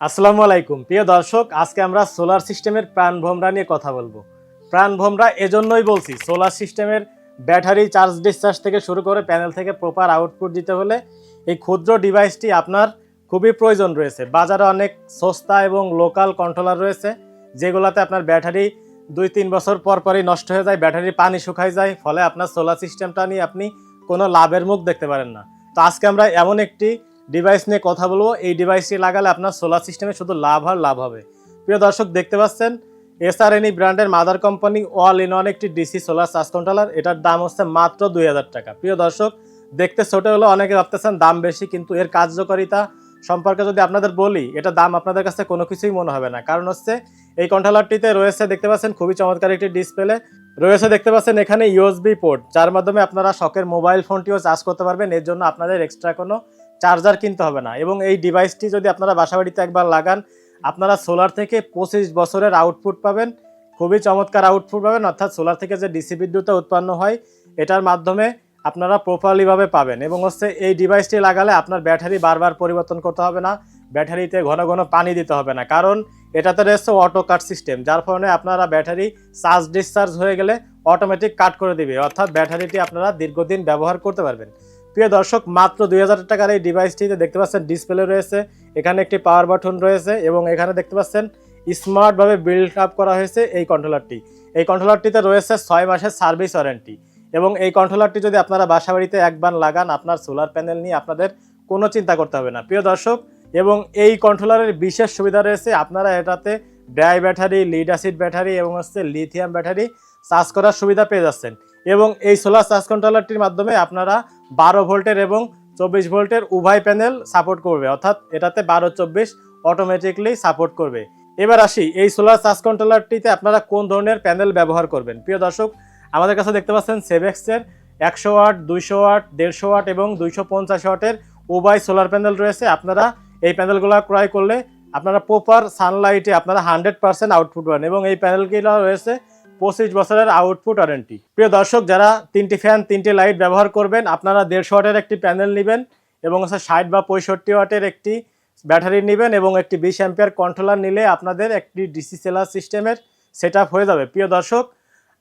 আসসালামু আলাইকুম। প্রিয় দর্শক, আজকে আমরা সোলার সিস্টেমের প্রাণ ভোমরা নিয়ে কথা বলব। প্রাণ ভোমরা এজন্যই বলছি, সোলার সিস্টেমের ব্যাটারি চার্জ ডিসচার্জ থেকে শুরু করে প্যানেল থেকে প্রপার আউটপুট দিতে হলে এই ক্ষুদ্র ডিভাইসটি আপনার খুবই প্রয়োজন রয়েছে। বাজারে অনেক সস্তা এবং লোকাল কন্ট্রোলার রয়েছে, যেগুলোতে আপনার ব্যাটারি দুই তিন বছর পর পরই নষ্ট হয়ে যায় ব্যাটারি পানি শুকায় যায়, ফলে আপনার সোলার সিস্টেমটা নিয়ে আপনি কোনো লাভের মুখ দেখতে পারেন না। তো আজকে আমরা এমন একটি ডিভাইস নিয়ে কথা বলব। এই ডিভাইসটি লাগালে আপনার সোলার সিস্টেমে শুধু লাভ আর লাভ হবে। প্রিয় দর্শক, দেখতে পাচ্ছেন এসআরএনই ব্র্যান্ডের mother company all in one একটি ডিসি সোলার চার্জ কন্ট্রোলার এটার দাম হচ্ছে মাত্র দুই হাজার টাকা। প্রিয় দর্শক, দেখতে ছোট হলে অনেকে ভাবতেছেন দাম বেশি, কিন্তু এর কার্যকারিতা সম্পর্কে যদি আপনাদের বলি, এটা দাম আপনাদের কাছে কোনো কিছুই মনে হবে না। কারণ হচ্ছে, এই কন্ট্রোলারটিতে রয়েছে, দেখতে পাচ্ছেন, খুবই চমৎকার একটি ডিসপ্লে রয়েছে, দেখতে পাচ্ছেন, এখানে ইউএসবি পোর্ট যার মাধ্যমে আপনারা শখের মোবাইল ফোনটিও চার্জ করতে পারবেন। এর জন্য আপনাদের এক্সট্রা কোনো চার্জার কিনতে হবে না। এবং এই ডিভাইসটি যদি আপনারা বাসাবাড়িতে একবার লাগান, আপনারা সোলার থেকে পঁচিশ বছরের আউটপুট পাবেন। খুবই চমৎকার আউটপুট পাবেন। অর্থাৎ সোলার থেকে যে ডিসি বিদ্যুৎ উৎপন্ন হয়, এটার মাধ্যমে আপনারা প্রপারলিভাবে পাবেন। এবং হচ্ছে এই ডিভাইসটি লাগালে আপনার ব্যাটারি বারবার পরিবর্তন করতে হবে না। ব্যাটারিতে ঘন ঘন পানি দিতে হবে না। কারণ এটাতে রয়েছে অটো কাট সিস্টেম যার ফলে আপনারা ব্যাটারি চার্জ ডিসচার্জ হয়ে গেলে অটোমেটিক কাট করে দিবে। অর্থাৎ ব্যাটারিটি আপনারা দীর্ঘদিন ব্যবহার করতে পারবেন। প্রিয় দর্শক, মাত্র দুই হাজার টাকার এই ডিভাইসটিতে দেখতে পাচ্ছেন ডিসপ্লে রয়েছে, এখানে একটি পাওয়ার বাটন রয়েছে এবং এখানে দেখতে পাচ্ছেন স্মার্টভাবে বিল্ড আপ করা হয়েছে এই কন্ট্রোলারটি এই কন্ট্রোলারটিতে রয়েছে ছয় মাসের সার্ভিস ওয়ারেন্টি এবং এই কন্ট্রোলারটি যদি আপনারা বাসাবাড়িতে একবার লাগান, আপনার সোলার প্যানেল নিয়ে আপনাদের কোনো চিন্তা করতে হবে না। প্রিয় দর্শক, এবং এই কন্ট্রোলারের বিশেষ সুবিধা রয়েছে, আপনারা এটাতে dry battery lead acid battery এবং হচ্ছে লিথিয়াম ব্যাটারি চার্জ করার সুবিধা পেয়ে যাচ্ছেন। এবং এই সোলার চার্জ কন্ট্রোলারটির মাধ্যমে আপনারা বারো ভোল্টের এবং চব্বিশ ভোল্টের উভয় প্যানেল সাপোর্ট করবে। অর্থাৎ এটাতে বারো, চব্বিশ অটোমেটিকলি সাপোর্ট করবে। এবার আসি, এই সোলার চার্জ কন্ট্রোলারটিতে আপনারা কোন ধরনের প্যানেল ব্যবহার করবেন? প্রিয় দর্শক, আমাদের কাছে দেখতে পাচ্ছেন সেভেক্সের একশো ওয়াট দুইশো ওয়াট দেড়শো ওয়াট এবং দুইশো পঞ্চাশ ওয়াটের উভয় সোলার প্যানেল রয়েছে। আপনারা এই প্যানেলগুলো ক্রয় করলে আপনারা প্রপার সানলাইটে আপনারা হান্ড্রেড পার্সেন্ট আউটপুট পাবেন এবং এই প্যানেলগুলো রয়েছে পঁচিশ বছরের আউটপুট ওয়ারেন্টি। প্রিয় দর্শক, যারা তিনটি ফ্যান, তিনটি লাইট ব্যবহার করবেন, আপনারা দেড়শো ওয়াটের একটি প্যানেল নেবেন এবং হচ্ছে ষাট বা পঁয়ষট্টি ওয়াটের একটি ব্যাটারি নেবেন এবং একটি বিশ অ্যাম্পিয়ার কন্ট্রোলার নিলে আপনাদের একটি ডিসি সেলার সিস্টেমের সেট হয়ে যাবে। প্রিয় দর্শক,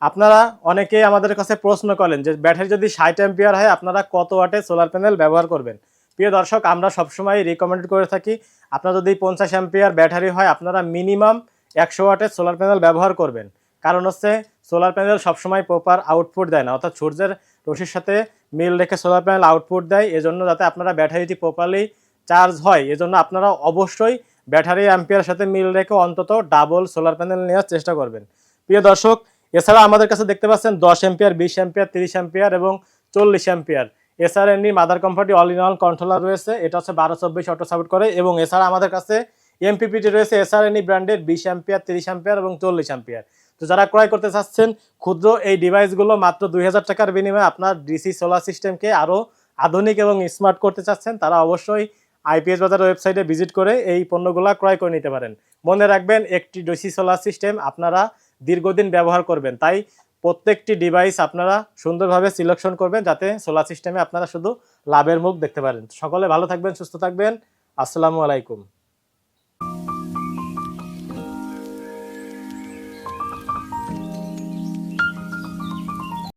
আপনারা অনেকেই আমাদের কাছে প্রশ্ন করেন যে ব্যাটারি যদি ষাট অ্যাম্পিয়ার হয়, আপনারা কত ওয়াটে সোলার প্যানেল ব্যবহার করবেন? প্রিয় দর্শক, আমরা সবসময় রিকমেন্ড করে থাকি, আপনার যদি পঞ্চাশ অ্যাম্পিয়ার ব্যাটারি হয়, আপনারা মিনিমাম একশো ওয়াটের সোলার প্যানেল ব্যবহার করবেন। কারণ হচ্ছে সোলার প্যানেল সবসময় প্রপার আউটপুট দেয় না। অর্থাৎ সূর্যের রশির সাথে মিল রেখে সোলার প্যানেল আউটপুট দেয়, এজন্য যাতে আপনারা ব্যাটারিটি প্রপারলি চার্জ হয়, এজন্য আপনারা অবশ্যই ব্যাটারি অ্যাম্পিয়ার সাথে মিল রেখে অন্তত ডাবল সোলার প্যানেল নেওয়ার চেষ্টা করবেন। প্রিয় দর্শক এছাড়া আমাদের কাছে দেখতে পাচ্ছেন দশ এম্পিয়ার বিশ এম্পিয়ার তিরিশ এম্পিয়ার এবং চল্লিশ অ্যাম্পিয়ার এম্পিয়ার এমনি mother company all in all controller রয়েছে। এটা হচ্ছে বারো, চব্বিশ অটো সাপোর্ট করে এবং এছাড়া আমাদের কাছে এমপিপিটি রয়েছে। এসআরএনই ব্র্যান্ডের বিশ অ্যাম্পিয়ার তিরিশ অ্যাম্পিয়ার এবং চল্লিশ অ্যাম্পিয়ার তো যারা ক্রয় করতে চাচ্ছেন, ক্ষুদ্র এই ডিভাইসগুলো মাত্র দুই হাজার টাকার বিনিময়ে আপনার ডিসি সোলার সিস্টেমকে আরও আধুনিক এবং স্মার্ট করতে চাচ্ছেন, তারা অবশ্যই আইপিএস বাজার ওয়েবসাইটে ভিজিট করে এই পণ্যগুলো ক্রয় করে নিতে পারেন। মনে রাখবেন, একটি ডিসি সোলার সিস্টেম আপনারা দীর্ঘদিন ব্যবহার করবেন, তাই প্রত্যেকটি ডিভাইস আপনারা সুন্দরভাবে সিলেকশন করবেন, যাতে সোলার সিস্টেমে আপনারা শুধু লাভের মুখ দেখতে পারেন। সকলে ভালো থাকবেন, সুস্থ থাকবেন। আসসালামু আলাইকুম।